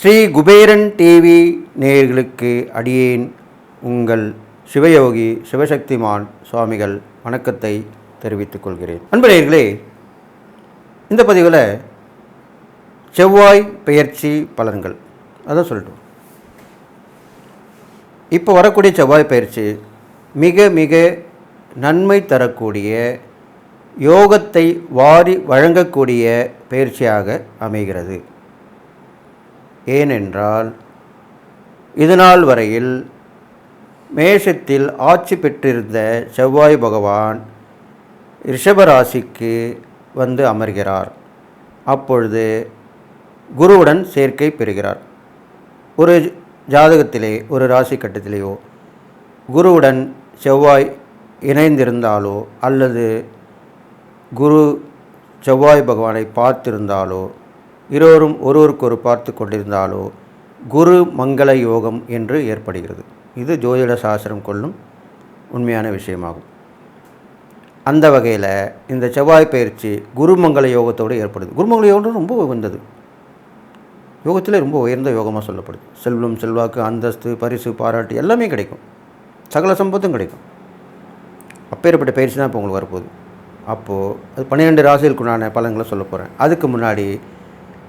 Sri Kuberan TV நேயர்களுக்கு அடியேன் உங்கள் சிவயோகி சிவசக்திமான் சுவாமிகள் வணக்கத்தை தெரிவித்துக் கொள்கிறேன். அன்பு இந்த பதிவில் செவ்வாய் பெயர்ச்சி பலன்கள் அதான் சொல்லட்டும். இப்போ வரக்கூடிய செவ்வாய் பயிற்சி மிக மிக நன்மை தரக்கூடிய யோகத்தை வாரி வழங்கக்கூடிய பயிற்சியாக அமைகிறது. ஏனென்றால் இதுநாள் வரையில் மேஷத்தில் ஆட்சி பெற்றிருந்த செவ்வாய் பகவான் ரிஷபராசிக்கு வந்து அமர்கிறார். அப்பொழுது குருவுடன் சேர்க்கை பெறுகிறார். ஒரு ஜாதகத்திலே ஒரு ராசி கட்டத்திலேயோ குருவுடன் செவ்வாய் இணைந்திருந்தாலோ அல்லது குரு செவ்வாய் பகவானை பார்த்திருந்தாலோ இருவரும் ஒருவருக்கொரு பார்த்து கொண்டிருந்தாலோ குரு மங்கள யோகம் என்று ஏற்படுகிறது. இது ஜோதிட சாஸ்திரம் கொள்ளும் உண்மையான விஷயமாகும். அந்த வகையில் இந்த செவ்வாய் பயிற்சி குருமங்கள யோகத்தோடு ஏற்படுது. குருமங்கள யோகம் ரொம்ப உயர்ந்தது. யோகத்தில் ரொம்ப உயர்ந்த யோகமாக சொல்லப்படுது. செல்வம் செல்வாக்கு அந்தஸ்து பரிசு பாராட்டு எல்லாமே கிடைக்கும். சகல சம்பத்தும் கிடைக்கும். அப்பேற்பட்ட பயிற்சி தான் இப்போ உங்களுக்கு வரப்போகுது. அப்போது அது பன்னிரெண்டு ராசிகளுக்குண்டான பலன்களை சொல்ல போகிறேன் அதுக்கு முன்னாடி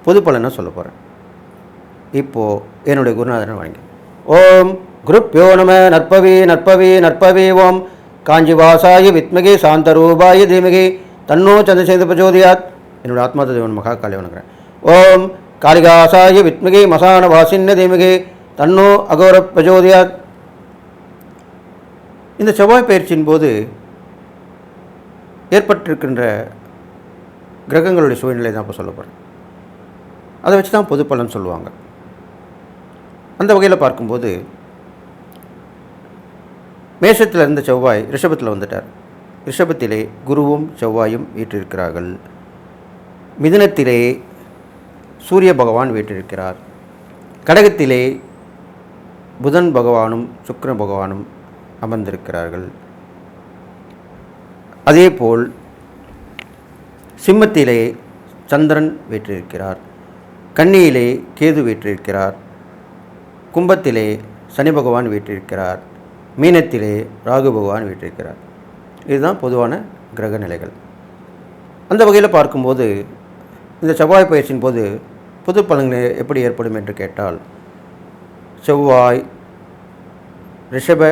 பொது பலனை சொல்ல போகிறேன் இப்போது என்னுடைய குருநாதனை வழங்கி ஓம் குருப்யோ நம நற்பவி நற்பவி நற்பவி ஓம். காஞ்சிவாசாய வித்மகி சாந்தரூபாய தீமகி. தன்னோ சந்திரசேத பிரஜோதியாத் என்னோடய ஆத்மா தேவன் மகா காளி வணங்குறேன். ஓம் காளிகாசாய வித்மகி மசான வாசின்ன தீமகி. தன்னோ அகோர பிரஜோதியாத் இந்த செவ்வாய் பயிற்சியின் போது ஏற்பட்டிருக்கின்ற கிரகங்களுடைய சூழ்நிலை தான் இப்போ சொல்ல போகிறேன் அதை வச்சு தான் பொது பலன் சொல்லுவாங்க. அந்த வகையில் பார்க்கும்போது மேஷத்தில் இருந்த செவ்வாய் ரிஷபத்தில் வந்துட்டார். ரிஷபத்திலே குருவும் செவ்வாயும் வீற்றிருக்கிறார்கள். மிதுனத்திலே சூரிய பகவான் வீற்றிருக்கிறார். கடகத்திலே புதன் பகவானும் சுக்கர பகவானும் அமர்ந்திருக்கிறார்கள். அதேபோல் சிம்மத்திலே சந்திரன் வீற்றிருக்கிறார் கன்னியிலே கேது வீற்றிருக்கிறார் கும்பத்திலே சனி பகவான் வீற்றிருக்கிறார் மீனத்திலே ராகு பகவான் வீற்றிருக்கிறார். இதுதான் பொதுவான கிரக நிலைகள். அந்த வகையில் பார்க்கும்போது இந்த செவ்வாய் பயிற்சியின் போது புது பலன்கள் எப்படி ஏற்படும் என்று கேட்டால் செவ்வாய் ரிஷப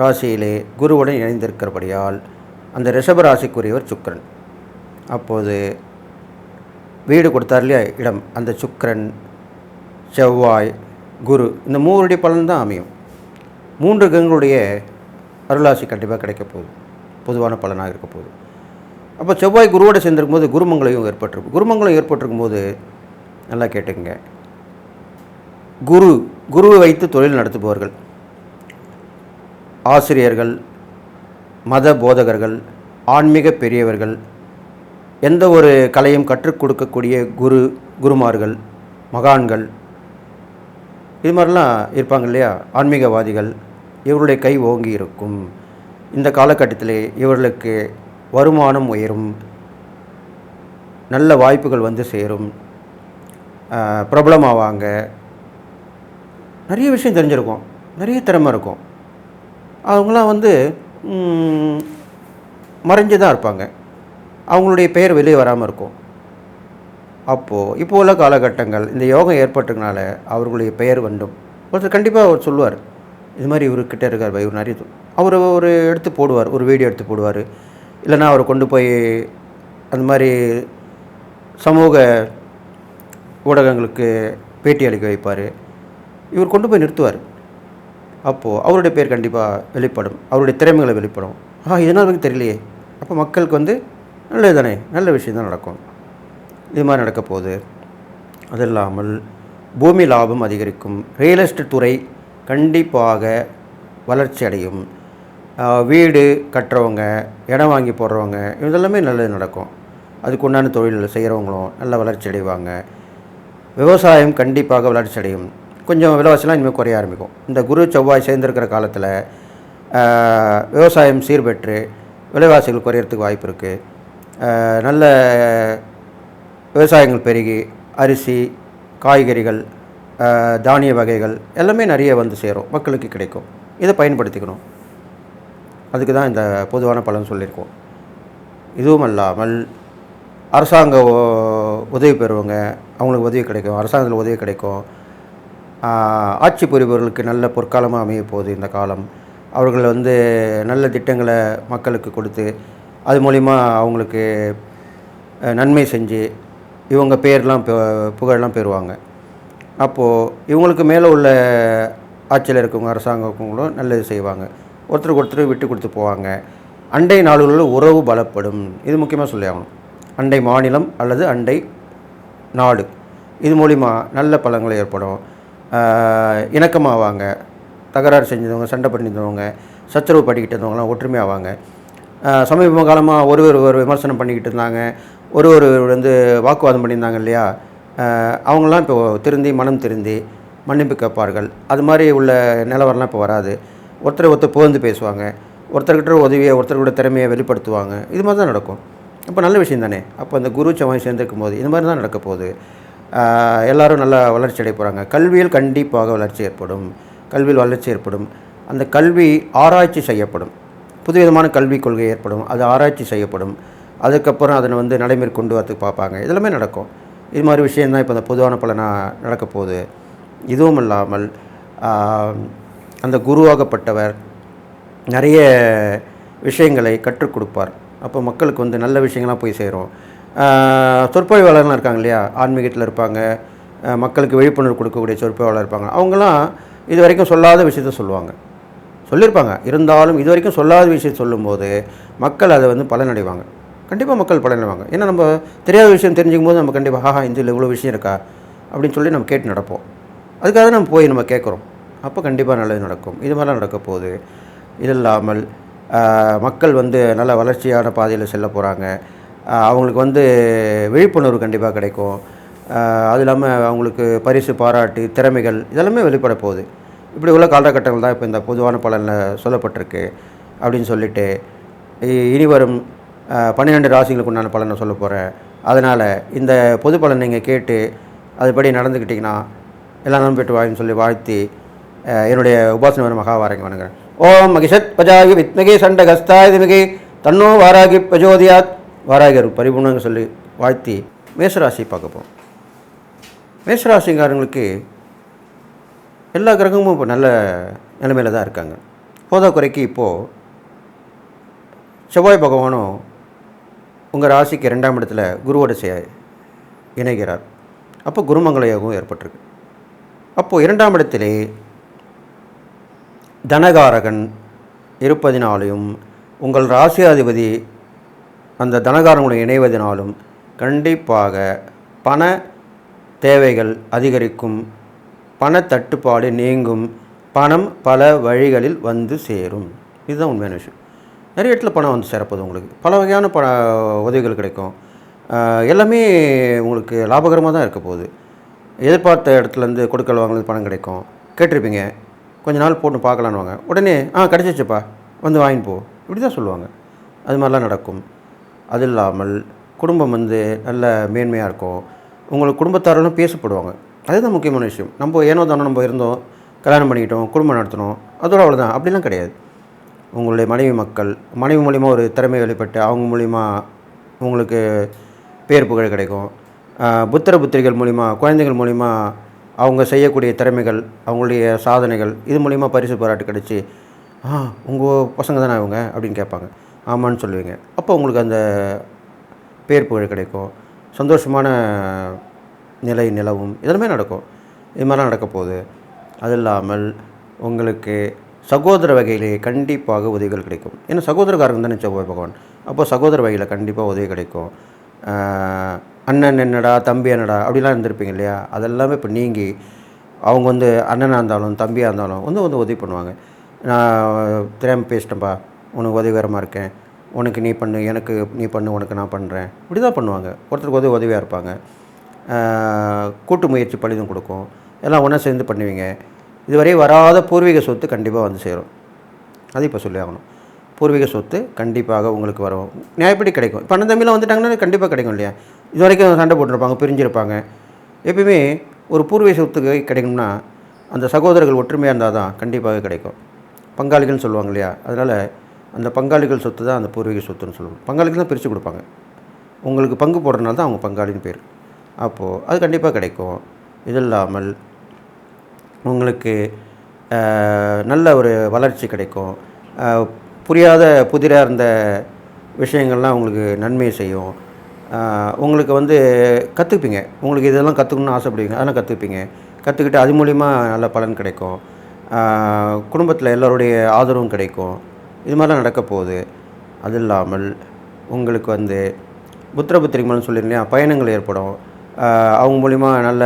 ராசியிலே குருவுடன் இணைந்திருக்கிறபடியால் அந்த ரிஷபராசிக்குரியவர் சுக்கரன் சுக்கிரன். அப்போது வீடு கொடுத்தார் இல்லையா? இடம். அந்த சுக்கரன் செவ்வாய் குரு இந்த மூவருடைய பலன் தான் அமையும். மூன்று கிரகங்களுடைய அருளாசி கண்டிப்பாக கிடைக்க போகுது. பொதுவான பலனாக இருக்க போகுது. அப்போ செவ்வாய் குருவோடு சேர்ந்திருக்கும் போது குருமங்களையும் ஏற்பட்டிருக்கும் குருமங்கலம் ஏற்பட்டிருக்கும் போது நல்லா கேட்டுங்க குரு குருவை வைத்து தொழில் நடத்துபவர்கள் ஆசிரியர்கள் மத போதகர்கள் ஆன்மீக பெரியவர்கள் எந்த ஒரு கலையும் கற்றுக் கொடுக்கக்கூடிய குரு குருமார்கள் மகான்கள் இது மாதிரிலாம் இருப்பாங்க இல்லையா? ஆன்மீகவாதிகள் இவருடைய கை ஓங்கி இருக்கும். இந்த காலகட்டத்தில் இவர்களுக்கு வருமானம் உயரும். நல்ல வாய்ப்புகள் வந்து சேரும். பிரபலமாவாங்க. நிறைய விஷயம் தெரிஞ்சிருக்கும். நிறைய திறமை இருக்கும். அவங்களாம் வந்து மறைஞ்சு தான் இருப்பாங்க. அவங்களுடைய பெயர் வெளியே வராமல் இருக்கும். அப்போது இப்போ உள்ள காலகட்டங்கள் இந்த யோகம் ஏற்பட்டதுனால அவர்களுடைய பெயர் வேண்டும் ஒருத்தர் கண்டிப்பாக அவர் சொல்லுவார். இது மாதிரி இவர்கிட்ட இருக்கார் பை இவர் நிறைய அவர் ஒரு எடுத்து போடுவார் ஒரு வீடியோ எடுத்து போடுவார். இல்லைன்னா அவரை கொண்டு போய் அந்த மாதிரி சமூக ஊடகங்களுக்கு பேட்டி அளிக்க வைப்பார். இவர் கொண்டு போய் நிறுத்துவார். அப்போது அவருடைய பேர் கண்டிப்பாக வெளிப்படும். அவருடைய திறமைகளை வெளிப்படும். ஆ இதனால் எனக்கு தெரியலையே. அப்போ மக்களுக்கு வந்து நல்லது தானே நல்ல விஷயம் தான் நடக்கும். இது மாதிரி நடக்க போகுது. அது இல்லாமல் பூமி லாபம் அதிகரிக்கும். ரியல் எஸ்டேட் துறை கண்டிப்பாக வளர்ச்சி அடையும். வீடு கட்டுறவங்க இடம் வாங்கி போடுறவங்க இதெல்லாமே நல்லது நடக்கும். அதுக்கு உண்டான தொழில் செய்கிறவங்களும் நல்ல வளர்ச்சி அடைவாங்க. விவசாயம் கண்டிப்பாக வளர்ச்சி அடையும். கொஞ்சம் விலைவாசிலாம் இனிமேல் குறைய ஆரம்பிக்கும். இந்த குரு செவ்வாய் சேர்ந்திருக்கிற காலத்தில் விவசாயம் சீர்பெற்று விலைவாசிகள் குறையிறதுக்கு வாய்ப்பு இருக்குது நல்ல விவசாயங்கள் பெருகி அரிசி காய்கறிகள் தானிய வகைகள் எல்லாமே நிறைய வந்து சேரும் மக்களுக்கு கிடைக்கும். இதை பயன்படுத்திக்கணும். அதுக்கு தான் இந்த பொதுவான பலன் சொல்லியிருக்கோம். இதுவும் அல்லாமல் அரசாங்க உதவி பெறுவங்க அவங்களுக்கு உதவி கிடைக்கும் அரசாங்கத்தில் உதவி கிடைக்கும். ஆட்சி புரிபவர்களுக்கு நல்ல பொற்காலமாக அமைய போகுது இந்த காலம். அவர்கள் வந்து நல்ல திட்டங்களை மக்களுக்கு கொடுத்து அது மூலிமா அவங்களுக்கு நன்மை செஞ்சு இவங்க பேர்லாம் புகழெலாம் பெறுவாங்க. அப்போது இவங்களுக்கு மேலே உள்ள ஆட்சியில் இருக்கவங்க அரசாங்கங்களும் நல்லது செய்வாங்க. ஒருத்தருக்கு ஒருத்தர் விட்டு கொடுத்து போவாங்க. அண்டை நாடுகளில் உறவு பலப்படும். இது முக்கியமாக சொல்லி ஆகணும். அண்டை மாநிலம் அல்லது அண்டை நாடு. இது மூலிமா நல்ல பலங்கள் ஏற்படும். இணக்கமாவாங்க. தகராறு செஞ்சவங்க சண்டை பண்ணியிருந்தவங்க சச்சரவு பண்ணிக்கிட்டு இருந்தவங்களாம் ஒற்றுமையாவாங்க. சமீப காலமாக ஒரு ஒரு ஒரு விமர்சனம் பண்ணிக்கிட்டு இருந்தாங்க. ஒரு ஒரு வந்து வாக்குவாதம் பண்ணியிருந்தாங்க இல்லையா? அவங்களாம் இப்போ திருந்தி மனம் திருந்தி மன்னிப்பு கேட்பார்கள். அது மாதிரி உள்ள நிலவரம்லாம் இப்போ வராது. ஒருத்தரை ஒருத்தர் புகழ்ந்து பேசுவாங்க. ஒருத்தர்கிட்ட உதவியை ஒருத்தரோட திறமையை வெளிப்படுத்துவாங்க. இது மாதிரி தான் நடக்கும். அப்போ நல்ல விஷயம் தானே. அப்போ அந்த குரு செவ்வாய் சேர்ந்துருக்கும் போது இது மாதிரி தான் நடக்க போகுது. எல்லோரும் நல்லா வளர்ச்சி அடைய போகிறாங்க கல்வியில் கண்டிப்பாக வளர்ச்சி ஏற்படும். கல்வியில் வளர்ச்சி ஏற்படும். அந்த கல்வி ஆராய்ச்சி செய்யப்படும். புதுவிதமான கல்விக் கொள்கை ஏற்படும். அது ஆராய்ச்சி செய்யப்படும். அதுக்கப்புறம் அதனை வந்து நடைமுறை கொண்டு வரதுக்கு பார்ப்பாங்க. இதெல்லாமே நடக்கும். இது மாதிரி விஷயந்தான் இப்போ அந்த பொதுவான பலனாக நடக்க போகுது. இதுவும் இல்லாமல் அந்த குருவாகப்பட்டவர் நிறைய விஷயங்களை கற்றுக் கொடுப்பார். அப்போ மக்களுக்கு வந்து நல்ல விஷயங்கள்லாம் போய் சேரும். சொற்பொழிவாளர்லாம் இருக்காங்க இல்லையா? ஆன்மீகத்தில் இருப்பாங்க. மக்களுக்கு விழிப்புணர்வு கொடுக்கக்கூடிய சொற்பொழிவாளர் இருப்பாங்க. அவங்களாம் இது வரைக்கும் சொல்லாத விஷயத்த சொல்லுவாங்க. சொல்லியிருப்பாங்க. இருந்தாலும் இது வரைக்கும் சொல்லாத விஷயம் சொல்லும்போது மக்கள் அதை வந்து பலனடைவாங்க. கண்டிப்பாக மக்கள் பலனடைவாங்க. ஏன்னா நம்ம தெரியாத விஷயம் தெரிஞ்சுக்கும் போது நம்ம கண்டிப்பாக ஹாஹா இந்தியில் இவ்வளோ விஷயம் இருக்கா? அப்படின்னு சொல்லி நம்ம கேட்டு நடப்போம். அதுக்காக நம்ம போய் நம்ம கேட்குறோம். அப்போ கண்டிப்பாக நல்லது நடக்கும். இது மாதிரிலாம் நடக்க போகுது. இது இல்லாமல் மக்கள் வந்து நல்ல வளர்ச்சியான பாதையில் செல்ல போகிறாங்க அவங்களுக்கு வந்து விழிப்புணர்வு கண்டிப்பாக கிடைக்கும். அது இல்லாமல் அவங்களுக்கு பரிசு பாராட்டு திறமைகள் இதெல்லாமே வெளிப்பட போகுது. இப்படி உள்ள காலகட்டங்கள் தான் இப்போ இந்த பொதுவான பலனில் சொல்லப்பட்டிருக்கு அப்படின்னு சொல்லிட்டு இ- இனி வரும் பன்னிரெண்டு ராசிகளுக்கு உண்டான பலனை சொல்ல போகிறேன் அதனால் இந்த பொது பலன் நீங்கள் கேட்டு அதுபடி நடந்துக்கிட்டிங்கன்னா எல்லாம் நலம் பெற்று வாயின்னு சொல்லி வாழ்த்தி என்னுடைய உபாசனை வரும் மகாவாரங்க வணங்குறேன். ஓம் மகிஷத் பஜாகி வித்மகி சண்ட தன்னோ வாராகி பிரஜோதியாத். வாராகர் பரிபூர்ணங்க சொல்லி வாழ்த்தி மேசராசி பார்க்க போகிறோம் மேசராசிங்காரங்களுக்கு எல்லா கிரகமும் இப்போ நல்ல நிலைமையில் தான் இருக்காங்க. போதா குறைக்கு இப்போது செவ்வாய் பகவானும் உங்கள் ராசிக்கு ரெண்டாம் இடத்துல குருவோட செய்ய இணைகிறார். அப்போ குருமங்கள யோகம் ஏற்பட்டிருக்கு. அப்போது இரண்டாம் இடத்திலே தனகாரகன் இருப்பதினாலையும் உங்கள் ராசியாதிபதி அந்த தனகாரங்களை இணைவதனாலும் கண்டிப்பாக பண தேவைகள் அதிகரிக்கும் பண தட்டுப்பாடு நீங்கும் பணம் பல வழிகளில் வந்து சேரும். இதுதான் உண்மையான விஷயம். நிறைய இடத்துல பணம் வந்து சேரப்போகுது உங்களுக்கு. பல வகையான பண உதவிகள் கிடைக்கும். எல்லாமே உங்களுக்கு லாபகரமாக தான் இருக்க போகுது. எதிர்பார்த்த இடத்துலேருந்து கொடுக்கல் வாங்கினது பணம் கிடைக்கும். கேட்டிருப்பீங்க. கொஞ்ச நாள் போட்டு பார்க்கலான்னு வாங்க உடனே ஆ கிடச்சிச்சுப்பா. வந்து வாங்கிட்டு போ. இப்படி தான் சொல்லுவாங்க. அது மாதிரிலாம் நடக்கும். அது இல்லாமல் குடும்பம் வந்து நல்ல மேன்மையாக இருக்கும் உங்களுக்கு குடும்பத்தாரெல்லாம் பேசப்படுவாங்க. அதுதான் முக்கியமான விஷயம். நம்ம ஏனோ தானோ நம்ம இருந்தோம் கல்யாணம் பண்ணிக்கிட்டோம் குடும்பம் நடத்தினோம் அதோட அவ்வளோதான் அப்படிலாம் கிடையாது. உங்களுடைய மனைவி மக்கள் மனைவி மூலிமா ஒரு திறமை வெளிப்பட்டு அவங்க மூலிமா உங்களுக்கு பேர் புகழ் கிடைக்கும். புத்திர புத்திரிகள் மூலிமா குழந்தைகள் மூலிமா அவங்க செய்யக்கூடிய திறமைகள் அவங்களுடைய சாதனைகள் இது மூலிமா பரிசு பாராட்டு கிடச்சி ஆ உங்கள் பசங்க தானே அவங்க அப்படின்னு கேட்பாங்க. ஆமான்னு சொல்லுவீங்க. அப்போ உங்களுக்கு அந்த பேர் புகழ் கிடைக்கும். சந்தோஷமான நிலை நிலவும். இதெல்லாமே நடக்கும். இது மாதிரிலாம் நடக்க போகுது. அது இல்லாமல் உங்களுக்கு சகோதர வகையிலே கண்டிப்பாக உதவிகள் கிடைக்கும். ஏன்னா சகோதரக்காரங்க தானே செவ்வாய் பகவான். அப்போ சகோதர வகையில் கண்டிப்பாக உதவி கிடைக்கும். அண்ணன் என்னடா தம்பி என்னடா அப்படிலாம் இருந்திருப்பீங்க இல்லையா? அதெல்லாமே இப்போ நீங்கி அவங்க வந்து அண்ணனாக இருந்தாலும் தம்பியாக இருந்தாலும் வந்து வந்து உதவி பண்ணுவாங்க. நான் திறமை பேசிட்டேன்ப்பா உனக்கு உதவிகரமாக இருக்கேன். உனக்கு நீ பண்ணு எனக்கு நீ பண்ணு உனக்கு நான் பண்ணுறேன் இப்படி தான் பண்ணுவாங்க. ஒருத்தருக்கு உதவி உதவியாக இருப்பாங்க. கூட்டு முயற்சி பலிதம் கொடுக்கும். எல்லாம் ஒன்றா சேர்ந்து பண்ணுவீங்க. இதுவரை வராத பூர்வீக சொத்து கண்டிப்பாக வந்து சேரும். அது இப்போ சொல்லி ஆகணும். பூர்வீக சொத்து கண்டிப்பாக உங்களுக்கு வரும். நியாயப்படி கிடைக்கும். இப்போ அண்ணன் தம்பியில் வந்துட்டாங்கன்னா கண்டிப்பாக கிடைக்கும் இல்லையா? இது வரைக்கும் சண்டை போட்டிருப்பாங்க பிரிஞ்சிருப்பாங்க. எப்பயுமே ஒரு பூர்வீக சொத்துக்கு கிடைக்கும்னா அந்த சகோதரர்கள் ஒற்றுமையாக இருந்தால் தான் கண்டிப்பாக கிடைக்கும். பங்காளிகள்னு சொல்லுவாங்க இல்லையா? அதனால் அந்த பங்காளிகள் சொத்து தான் அந்த பூர்வீக சொத்துன்னு சொல்லுவோம் பங்காளிகள் தான் பிரித்து கொடுப்பாங்க. உங்களுக்கு பங்கு போடுறதுனால தான் அவங்க பங்காளின்னு பேர். அப்போது அது கண்டிப்பாக கிடைக்கும். இது இல்லாமல் உங்களுக்கு நல்ல ஒரு வளர்ச்சி கிடைக்கும். புரியாத புதிராக இருந்த விஷயங்கள்லாம் உங்களுக்கு நன்மை செய்யும். உங்களுக்கு வந்து கற்றுப்பீங்க உங்களுக்கு இதெல்லாம் கற்றுக்கணும்னு ஆசைப்படுவீங்க. அதெல்லாம் கற்றுப்பீங்க கற்றுக்கிட்டு அது மூலிமா நல்ல பலன் கிடைக்கும். குடும்பத்தில் எல்லோருடைய ஆதரவும் கிடைக்கும். இது மாதிரிலாம் நடக்க போகுது அது இல்லாமல் உங்களுக்கு வந்து புத்திரபுத்திரிகள்னு சொல்லியிருந்தேன் பயணங்கள் ஏற்படும். அவங்க மூலிமா நல்ல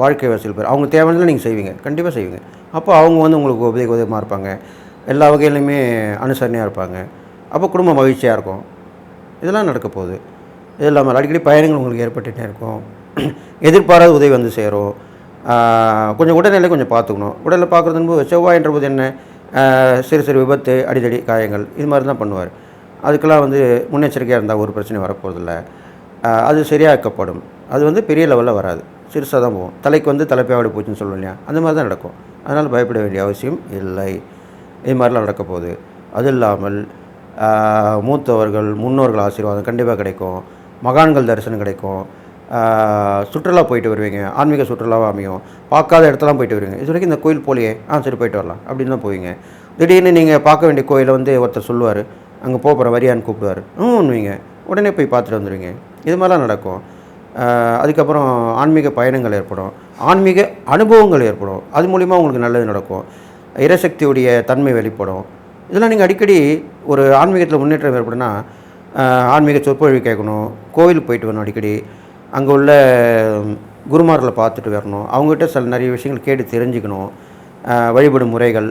வாழ்க்கை வசூல் பெறும். அவங்க தேவையானதில் நீங்கள் செய்வீங்க. கண்டிப்பாக செய்வீங்க. அப்போ அவங்க வந்து உங்களுக்கு உதவி உதவியமாக இருப்பாங்க. எல்லா வகையிலையுமே அனுசரணையாக இருப்பாங்க. அப்போ குடும்பம் மகிழ்ச்சியாக இருக்கும். இதெல்லாம் நடக்க போகுது இது இல்லாமல் அடிக்கடி பயணங்கள் உங்களுக்கு ஏற்பட்டுகிட்டே இருக்கும். எதிர்பாராத உதவி வந்து சேரும். கொஞ்சம் உடல்நிலை கொஞ்சம் பார்த்துக்கணும். உடலில் பார்க்குறதுன்னு செவ்வாயின்ற போது என்ன? சிறு சிறு விபத்து அடிதடி காயங்கள் இது மாதிரி தான் பண்ணுவார். அதுக்கெல்லாம் வந்து முன்னெச்சரிக்கையாக இருந்தால் ஒரு பிரச்சனையும் வரப்போகிறதில்ல அது சரியாக்கப்படும். அது வந்து பெரிய லெவலில் வராது. சிறுசாக தான் போகும். தலைக்கு வந்து தலைப்பாவடி போச்சுன்னு சொல்லுவோம் இல்லையா? அந்த மாதிரி தான் நடக்கும். அதனால் பயப்பட வேண்டிய அவசியம் இல்லை. இது மாதிரிலாம் நடக்க போகுது. அது இல்லாமல் மூத்தவர்கள் முன்னோர்கள் ஆசீர்வாதம் கண்டிப்பாக கிடைக்கும். மகான்கள் தரிசனம் கிடைக்கும். சுற்றுலா போயிட்டு வருவீங்க. ஆன்மீக சுற்றுலாவாக அமையும். பார்க்காத இடத்தெல்லாம் போயிட்டு வருவீங்க. இது வரைக்கும் இந்த கோயில் போலியே ஆ சரி போயிட்டு வரலாம். அப்படின்னு தான் போவீங்க. திடீர்னு நீங்கள் பார்க்க வேண்டிய கோயிலை வந்து ஒருத்தர் சொல்லுவார். அங்கே போகிறேன் வரியான்னு கூப்பிடுவார். ம் உடனே போய் பார்த்துட்டு வந்துடுவீங்க இது மாதிரிலாம் நடக்கும். அதுக்கப்புறம் ஆன்மீக பயணங்கள் ஏற்படும். ஆன்மீக அனுபவங்கள் ஏற்படும். அது மூலிமா உங்களுக்கு நல்லது நடக்கும். இரசக்தியுடைய தன்மை வெளிப்படும். இதெல்லாம் நீங்கள் அடிக்கடி ஒரு ஆன்மீகத்தில் முன்னேற்றம் ஏற்படுனா ஆன்மீக சொற்பொழிவு கேட்கணும். கோவிலுக்கு போயிட்டு வரணும் அடிக்கடி. அங்கே உள்ள குருமார்களை பார்த்துட்டு வரணும். அவங்ககிட்ட சில நிறைய விஷயங்கள் கேட்டு தெரிஞ்சுக்கணும். வழிபடும் முறைகள்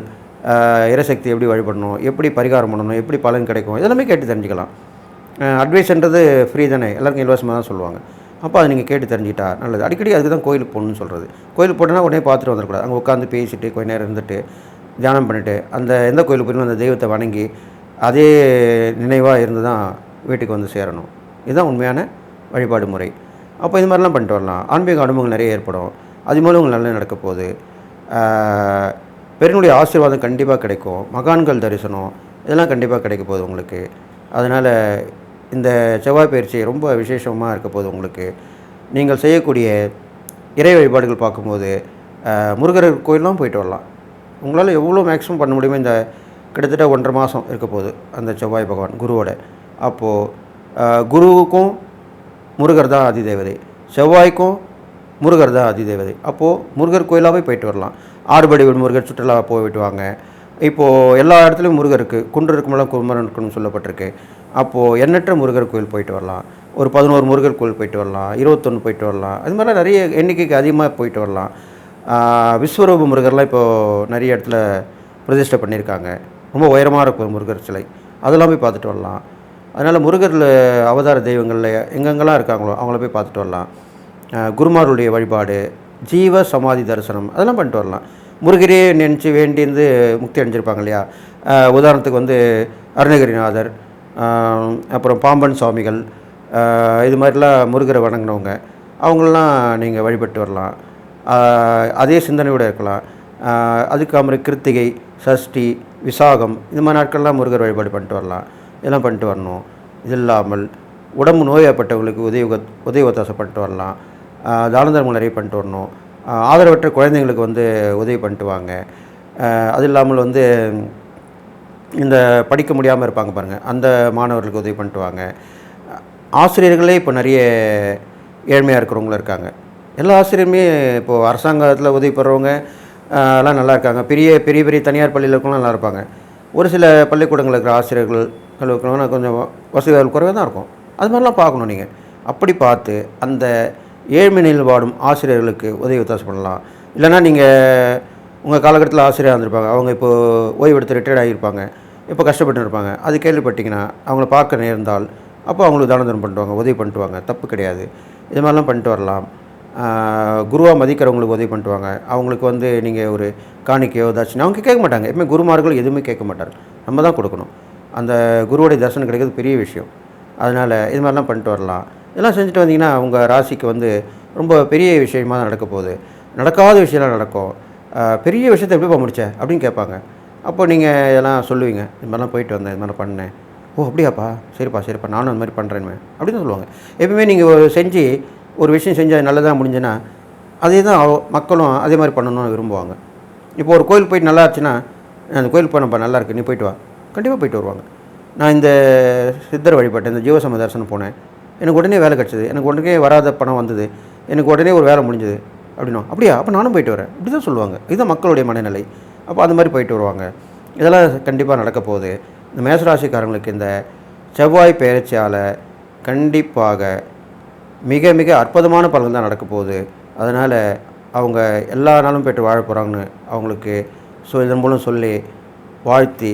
ஆஹ் இறைசக்தி எப்படி வழிபடணும் எப்படி பரிகாரம் பண்ணணும் எப்படி பலன் கிடைக்கும் இதெல்லாமே கேட்டு தெரிஞ்சுக்கலாம். அட்வைஸ்ன்றது ஃப்ரீ தானே? எல்லாருக்கும் இலவசமாக தான் சொல்லுவாங்க. அப்போ அதை நீங்கள் கேட்டு தெரிஞ்சுக்கிட்டா நல்லது. அடிக்கடி அதுக்கு தான் கோயிலுக்கு போகணும்னு சொல்கிறது கோயிலுக்கு போட்டோன்னா உடனே பார்த்துட்டு வந்துடக்கூடாது. அங்கே உட்காந்து பேசிட்டு கொஞ்ச நேரம் இருந்துட்டு தியானம் பண்ணிவிட்டு அந்த எந்த கோயிலுக்கு போயிலும் அந்த தெய்வத்தை வணங்கி அதே நினைவாக இருந்து தான் வீட்டுக்கு வந்து சேரணும். இதுதான் உண்மையான வழிபாடு முறை. அப்போ இது மாதிரிலாம் பண்ணிட்டு வரலாம். ஆன்மீக அனுபவங்கள் நிறைய ஏற்படும். அது மூலம் உங்களுக்கு நல்லா நடக்க போகுது. பெருனுடைய ஆசீர்வாதம் கண்டிப்பாக கிடைக்கும். மகான்கள் தரிசனம் இதெல்லாம் கண்டிப்பாக கிடைக்க போகுது உங்களுக்கு. அதனால் இந்த செவ்வாய் பயிற்சி ரொம்ப விசேஷமாக இருக்க போகுது உங்களுக்கு. நீங்கள் செய்யக்கூடிய இறை வழிபாடுகள் பார்க்கும்போது முருகர் கோயிலாம் போயிட்டு வரலாம். உங்களால் எவ்வளோ மேக்ஸிமம் பண்ண முடியுமோ இந்த கிட்டத்தட்ட ஒன்றரை மாதம் இருக்க போகுது அந்த செவ்வாய் பகவான் குருவோட. அப்போது குருவுக்கும் முருகர் தான் அதிதேவதை. செவ்வாய்க்கும் முருகர் தான் அதிதேவதை. அப்போது முருகர் கோயிலாகவே போயிட்டு வரலாம். ஆறுபடி வீடு முருகர் சுற்றுலா போயிட்டு வாங்க இப்போது எல்லா இடத்துலையும் முருகர் இருக்குது குன்று இருக்குமெல்லாம் குமரன் இருக்குன்னு சொல்லப்பட்டிருக்கு. அப்போது எண்ணற்ற முருகர் கோயில் போயிட்டு வரலாம். ஒரு பதினோரு முருகர் கோயில் போயிட்டு வரலாம். இருபத்தொன்று போயிட்டு வரலாம். அது மாதிரிலாம் நிறைய எண்ணிக்கைக்கு அதிகமாக போயிட்டு வரலாம். விஸ்வரூப முருகர்லாம் இப்போது நிறைய இடத்துல பிரதிஷ்டை பண்ணியிருக்காங்க. ரொம்ப உயரமாக இருக்கும் முருகர் சிலை. அதெல்லாம் போய் பார்த்துட்டு வரலாம். அதனால் முருகரில் அவதார தெய்வங்களில் எங்கெங்கெல்லாம் இருக்காங்களோ அவங்கள போய் பார்த்துட்டு வரலாம். குருமாருடைய வழிபாடு ஜீவ சமாதி தரிசனம் அதெல்லாம் பண்ணிட்டு வரலாம். முருகரே நினச்சி வேண்டியிருந்து முக்தி அடைஞ்சிருப்பாங்க இல்லையா? உதாரணத்துக்கு வந்து அருணகிரிநாதர் அப்புறம் பாம்பன் சுவாமிகள் இது மாதிரிலாம் முருகரை வணங்கினவங்க அவங்களெலாம் நீங்கள் வழிபட்டு வரலாம். அதே சிந்தனையோடு இருக்கலாம். அதுக்கு அப்புறம் கிருத்திகை சஷ்டி விசாகம் இந்த மாதிரி நாட்கள்லாம் முருகர் வழிபாடு பண்ணிட்டு வரலாம். இதெல்லாம் பண்ணிட்டு வரணும். இது இல்லாமல் உடம்பு நோயப்பட்டவங்களுக்கு உதவி உதவி ஒத்தாசை பண்ணிட்டு வரலாம். ஆஹ் தான நிறைய பண்ணிட்டு வரணும். ஆதரவற்ற குழந்தைங்களுக்கு வந்து உதவி பண்ணிட்டு வாங்க. அது இல்லாமல் வந்து இந்த படிக்க முடியாமல் இருப்பாங்க பாருங்கள் அந்த மாணவர்களுக்கு உதவி பண்ணிட்டு வாங்க. ஆசிரியர்களே இப்போ நிறைய ஏழ்மையாக இருக்கிறவங்களும் இருக்காங்க. எல்லா ஆசிரியருமே இப்போது அரசாங்கத்தில் உதவி பெறவங்க எல்லாம் நல்லா இருக்காங்க. பெரிய பெரிய பெரிய தனியார் பள்ளியில் இருக்கவங்களும் நல்லா இருப்பாங்க. ஒரு சில பள்ளிக்கூடங்களில் இருக்கிற ஆசிரியர்கள் இருக்கிறவங்க கொஞ்சம் வசதிகள் குறைவாக தான் இருக்கும். அது மாதிரிலாம் பார்க்கணும் நீங்கள் அப்படி பார்த்து அந்த ஏழ்மை வாடும் ஆசிரியர்களுக்கு உதவி வித்தியாசம் பண்ணலாம் இல்லைன்னா நீங்கள் உங்கள் காலகட்டத்தில் ஆசிரியராக இருந்திருப்பாங்க. அவங்க இப்போது ஓய்வெடுத்து ரிட்டையர்ட் ஆகியிருப்பாங்க. இப்போ கஷ்டப்பட்டு இருப்பாங்க. அது கேள்விப்பட்டிங்கன்னா அவங்கள பார்க்க நேர்ந்தால் அப்போ அவங்களுக்கு தான பண்ணுவாங்க உதவி பண்ணிட்டுவாங்க தப்பு கிடையாது. இது மாதிரிலாம் பண்ணிட்டு வரலாம். குருவாக மதிக்கிறவங்களுக்கு உதவி பண்ணிட்டுவாங்க அவங்களுக்கு வந்து நீங்கள் ஒரு காணிக்கையோ தட்சிணை அவங்க கேட்க மாட்டாங்க. எப்பவுமே குருமார்கள் எதுவுமே கேட்க மாட்டார் நம்ம தான் கொடுக்கணும். அந்த குருவோடைய தரிசனம் கிடைக்கிறது பெரிய விஷயம். அதனால் இது மாதிரிலாம் பண்ணிட்டு வரலாம். இதெல்லாம் செஞ்சுட்டு வந்தீங்கன்னா உங்கள் ராசிக்கு வந்து ரொம்ப பெரிய விஷயமா தான் நடக்க போகுது. நடக்காத விஷயம்லாம் நடக்கும். பெரிய விஷயத்தை எப்படிப்பா முடிச்ச? அப்படின்னு கேட்பாங்க. அப்போ நீங்கள் இதெல்லாம் சொல்லுவீங்க. இது மாதிரிலாம் போயிட்டு வந்தேன். இது மாதிரிலாம் பண்ணேன். ஓ அப்படியாப்பா? சரிப்பா சரிப்பா. நானும் அந்த மாதிரி பண்ணுறேன்னு அப்படின்னு சொல்லுவாங்க. எப்பவுமே நீங்கள் ஒரு செஞ்சு ஒரு விஷயம் செஞ்சால் நல்லதாக முடிஞ்சுன்னா அதே தான் மக்களும் அதே மாதிரி பண்ணணும்னு விரும்புவாங்க. இப்போ ஒரு கோயில் போயிட்டு நல்லா இருந்துச்சுன்னா அந்த கோயில் போனப்பா நல்லா இருக்கு நீ போயிட்டு வா. கண்டிப்பாக போயிட்டு வருவாங்க. நான் இந்த சித்தர் வழிபட்டேன் இந்த ஜீவசம தரிசனம் போனேன். எனக்கு உடனே வேலை கிடச்சிது. எனக்கு உடனே வராத பணம் வந்தது. எனக்கு உடனே ஒரு வேலை முடிஞ்சுது. அப்படின்னா அப்படியா? அப்போ நானும் போயிட்டு வரேன். இப்படி தான் சொல்லுவாங்க. இதுதான் மக்களுடைய மனநிலை. அப்போ அந்த மாதிரி போயிட்டு வருவாங்க. இதெல்லாம் கண்டிப்பாக நடக்க போகுது. இந்த மேசராசிக்காரங்களுக்கு இந்த செவ்வாய் பெயர்ச்சியால் கண்டிப்பாக மிக மிக அற்புதமான பலன் தான் நடக்க போகுது. அதனால் அவங்க எல்லா நாளும் போய்ட்டு வாழ போகிறாங்கன்னு அவங்களுக்கு ஸோ இதன் மூலம் சொல்லி வாழ்த்தி